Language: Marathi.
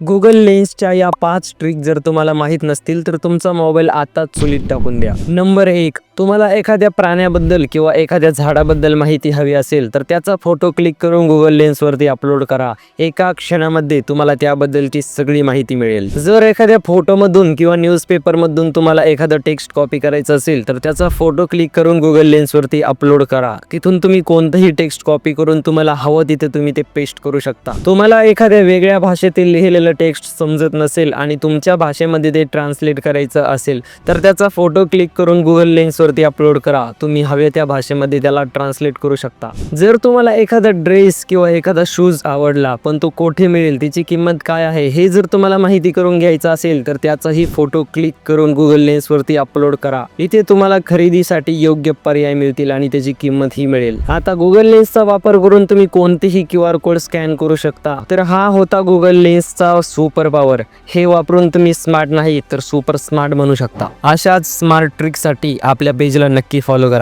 गुगल लेन्सच्या या पाच ट्रिक जर तुम्हाला माहीत नसतील तर तुमचा मोबाईल आताच चुलीत टाकून द्या. नंबर एक तुम्हाला एखाद्या प्राण्याबद्दल किंवा एखाद्या झाडाबद्दल माहिती हवी असेल तर त्याचा फोटो क्लिक करून गुगल लेन्सवरती अपलोड करा. एका क्षणामध्ये तुम्हाला त्याबद्दलची सगळी माहिती मिळेल. जर एखाद्या फोटोमधून किंवा न्यूजपेपरमधून तुम्हाला एखादं टेक्स्ट कॉपी करायचं असेल तर त्याचा फोटो क्लिक करून गुगल लेन्सवरती अपलोड करा. तिथून तुम्ही कोणतंही टेक्स्ट कॉपी करून तुम्हाला हवं तिथे तुम्ही ते पेस्ट करू शकता. तुम्हाला एखाद्या वेगळ्या भाषेतील लिहिलेलं टेक्स्ट समजत नसेल आणि तुमच्या भाषेमध्ये ते ट्रान्सलेट करायचं असेल तर त्याचा फोटो क्लिक करून गुगल लेन्सवरती अपलोड करा. तुम्ही हवे त्या भाषेमध्ये त्याला ट्रान्सलेट करू शकता. जर तुम्हाला एखादा ड्रेस किंवा एखादा शूज आवडला पण तो कोठे मिळेल त्याची किंमत काय आहे हे जर तुम्हाला माहिती करून घ्यायचं असेल तर त्याचाही फोटो क्लिक करून गुगल लेन्सवरती अपलोड करा. इथे तुम्हाला खरेदीसाठी योग्य पर्याय मिळतील आणि त्याची किंमतही मिळेल. आता गुगल लेन्सचा वापर करून तुम्ही कोणतेही क्यू आर कोड स्कॅन करू शकता. तर हा होता गुगल लेन्सचा सुपर पॉवर. हे वापरून तुम्ही स्मार्ट नाही तर सुपर स्मार्ट म्हणू शकता. अशाच स्मार्ट ट्रिकसाठी आपल्या पेजला नक्की फॉलो करा.